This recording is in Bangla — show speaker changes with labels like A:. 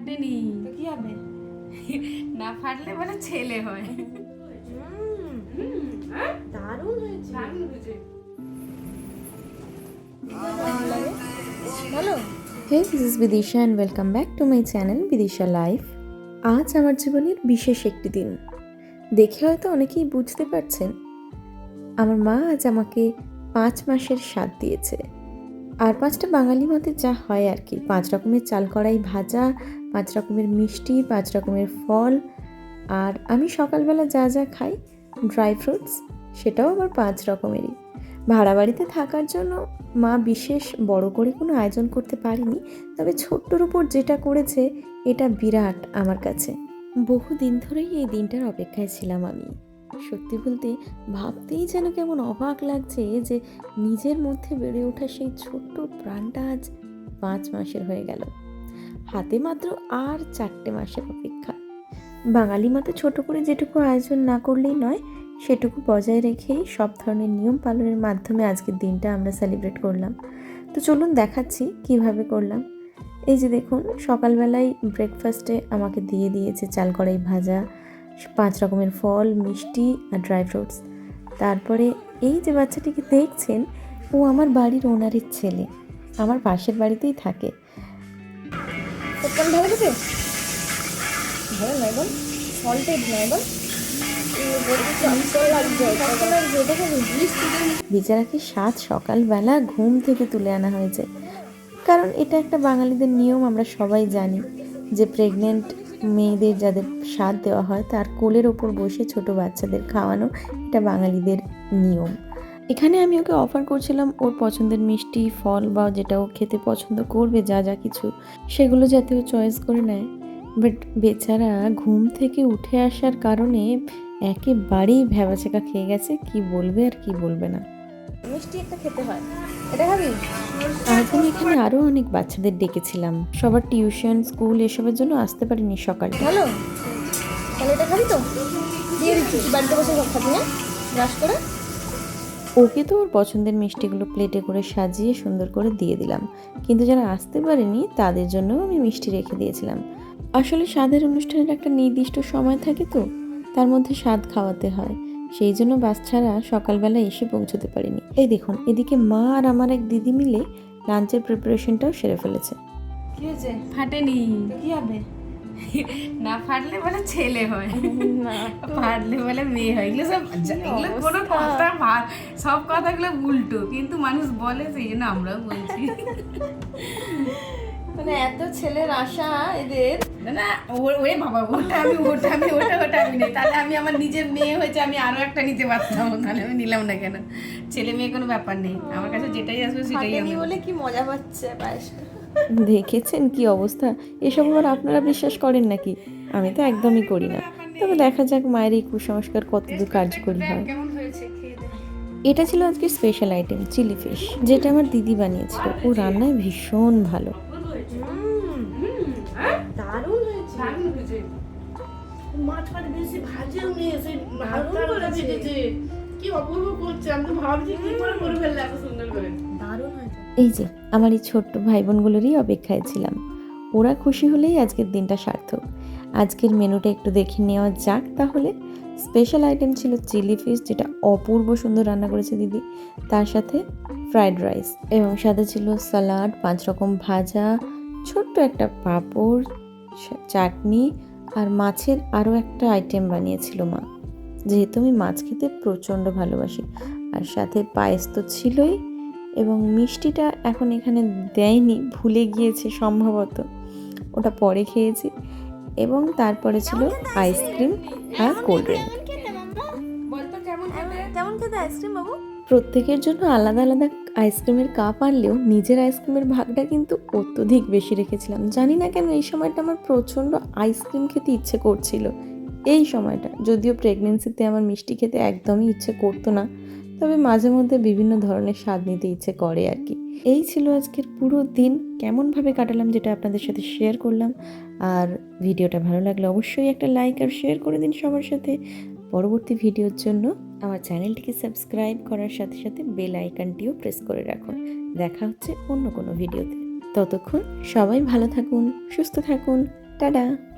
A: ফাটেনি
B: তো কি হবে?
A: না ফাটলে বলে ছেলে হয়।
B: দারুণ হয়েছে। বলো।
C: Hey this is Bidisha and welcome back to my channel Bidisha life আজ আমার জীবনের বিশেষ একটি দিন। দেখে হয়তো অনেকেই বুঝতে পারছেন আমার মা আজ আমাকে পাঁচ মাসের স্বাদ দিয়েছে। আর পাঁচটা বাঙালি মতে যা হয় আর কি পাঁচ রকমের চাল কড়াই ভাজা পাঁচ রকমের মিষ্টি, পাঁচ রকমের ফল। আর আমি সকালবেলা যা যা খাই ড্রাই ফ্রুটস সেটাও আবার পাঁচ রকমেরই। ভাড়া বাড়িতে থাকার জন্য মা বিশেষ বড় করে কোনো আয়োজন করতে পারিনি, তবে ছোট্টর উপর যেটা করেছে, এটা বিরাট আমার কাছে। বহু দিন ধরেই এই দিনটার অপেক্ষায় ছিলাম আমি। সত্যি বলতে ভাবতেই যেন কেমন অবাক লাগছে যে নিজের মধ্যে বেড়ে ওঠা সেই ছোট্ট প্রাণটা আজ পাঁচ মাসের হয়ে গেল। হাতে মাত্র আর চারটে মাসের অপেক্ষা। বাঙালি মতো ছোট করে যেটুকু আয়োজন না করলেই নয়, সেটুকু বজায় রেখেই সব ধরনের নিয়ম পালনের মাধ্যমে আজকের দিনটা আমরা সেলিব্রেট করলাম। তো চলুন দেখাচ্ছি কীভাবে করলাম। এই যে দেখুন, সকালবেলায় ব্রেকফাস্টে আমাকে দিয়ে দিয়েছে চাল কড়াই ভাজা, পাঁচ রকমের ফল, মিষ্টি আর ড্রাই ফ্রুটস তারপরে এই যে বাচ্চাটিকে দেখছেন, ও আমার বাড়ির ওনারের ছেলে। আমার পাশের বাড়িতেই থাকে।
B: পপকর্ন ভালো খেতে? ভালো নয় বল সল্টেড নয় বল
C: বেচারাকে সাত সকালবেলা ঘুম থেকে তুলে আনা হয়েছে। কারণ এটা একটা বাঙালিদের নিয়ম, আমরা সবাই জানি যে প্রেগনেন্ট মেয়েদের যাদের স্বাদ দেওয়া হয়, তার কোলের ওপর বসে ছোট বাচ্চাদের খাওয়ানো এটা বাঙালিদের নিয়ম। এখানে আমি ওকে অফার করছিলাম ওর পছন্দের মিষ্টি ফল বা যেটা ও খেতে পছন্দ করবে যা যা কিছু সেগুলো যাতে ও চয়েস করে নেয়। বাট বেচারা ঘুম থেকে উঠে আসার কারণে একেবারেই ভ্যাবাচেকা খেয়ে গেছে কি বলবে আর কি বলবে না।
B: মিষ্টি একটা খেতে হয়। এটা খাবি?
C: আজ আমি এখানে আরও অনেক বাচ্চাদের ডেকেছিলাম। সবার টিউশন স্কুল এসবের জন্য আসতে পারিনি সকালে।
B: ভালো। তাহলে এটা খাবি তো? দিয়ে দিচ্ছি। বাড়িতে বসে সব খাবি হ্যাঁ? ব্রাশ করে।
C: ওকে তো ওর পছন্দের মিষ্টিগুলো প্লেটে করে সাজিয়ে সুন্দর করে দিয়ে দিলাম। কিন্তু যারা আসতে পারেনি, তাদের জন্য আমি মিষ্টি রেখে দিয়েছিলাম। আসলে স্বাদের অনুষ্ঠানের একটা নির্দিষ্ট সময় থাকে তো, তার মধ্যে স্বাদ খাওয়াতে হয়। সেই জন্য বাস ছাড়া সকালবেলা এসে পৌঁছতে পারিনি। এই দেখুন, এদিকে মা আর আমার এক দিদি মিলে লাঞ্চের প্রিপারেশনটাও সেরে ফেলেছে।
B: কি হয়েছে?
A: ফাটেনি
B: কি হবে?
A: না ফাটলে বলে ছেলে হয়।
B: না
A: ফাটলে বলে মেয়ে হয়। এগুলো সব এগুলো কোনো কথা সব কথাগুলো উল্টো কিন্তু মানুষ বলে সেই জন্য আমরাও বলছি।
B: মানে এত ছেলের আশা এদের।
A: না, ওরে বাবা ওটা আমি ওটা আমি ওটা ওটা আমি নেই। তাহলে আমি আমার নিজের মেয়ে হয়েছে আমি আরও একটা নিতে পারতাম। তাহলে আমি নিলাম না কেন? ছেলে মেয়ে কোনো ব্যাপার নেই। আমার কাছে যেটাই আসবে সেটাই আমি
B: বলে কি মজা পাচ্ছে পায়েসটা
C: দেখেছেন কি অবস্থা? এসব আবার আপনারা বিশ্বাস করেন নাকি? আমি তো একদমই করি না। তবে দেখা যাক মায়ের এই কুসংস্কার কতদূর কার্যকরী হয়। এটা ছিল আজকে স্পেশাল আইটেম চিলি ফিশ যেটা আমার দিদি বানিয়েছিল। ও রান্নায় ভীষণ ভালো।
B: দারুণ
D: মাছ বেশি ভাজেও নিয়ে এসে কি অপূর্ব করছে আমি তো ভাবছি কি করে করে ফেললে এত সুন্দর করে।
C: এই যে, আমার এই ছোট্ট ভাই বোনগুলোরই অপেক্ষায় ছিলাম। ওরা খুশি হলেই আজকের দিনটা সার্থক। আজকের মেনুটা একটু দেখে নেওয়া যাক তাহলে। স্পেশাল আইটেম ছিল চিলি ফিশ, যেটা অপূর্ব সুন্দর রান্না করেছে দিদি। তার সাথে ফ্রাইড রাইস এবং সাথে ছিল স্যালাড পাঁচ রকম ভাজা, ছোট্ট একটা পাঁপড় চাটনি আর মাছের আরও একটা আইটেম বানিয়েছিল মা। যেহেতু আমি মাছ খেতে প্রচণ্ড ভালোবাসি, আর সাথে পায়েস তো ছিলই। এবং মিষ্টিটা এখন এখানে দেয়নি ভুলে গিয়েছে সম্ভবত। ওটা পরে খেয়েছি। এবং তারপরে ছিল আইসক্রিম আর কোল্ড ড্রিঙ্ক।
A: কেমন
B: কেমন খেতে আইসক্রিম বাবু?
C: প্রত্যেকের জন্য আলাদা আলাদা আইসক্রিমের কাপ আনলেও নিজের আইসক্রিমের ভাগটা কিন্তু অত্যধিক বেশি রেখেছিলাম। জানি না কেন এই সময়টা আমার প্রচণ্ড আইসক্রিম খেতে ইচ্ছে করছিল। এই সময়টা যদিও প্রেগনেন্সিতে আমার মিষ্টি খেতে একদমই ইচ্ছে করতো না। তবে মাঝে মধ্যে বিভিন্ন ধরনের স্বাদ নিতে ইচ্ছে করে আর কি। এই ছিল আজকের পুরো দিন। কেমনভাবে কাটালাম যেটা আপনাদের সাথে শেয়ার করলাম, আর ভিডিওটা ভালো লাগলে অবশ্যই একটা লাইক আর শেয়ার করে দিন সবার সাথে। পরবর্তী ভিডিওর জন্য আমার চ্যানেলটিকে সাবস্ক্রাইব করার সাথে সাথে বেল আইকনটিও প্রেস করে রাখুন। দেখা হচ্ছে অন্য কোনো ভিডিওতে। ততক্ষণ সবাই ভালো থাকুন, সুস্থ থাকুন। টাটা!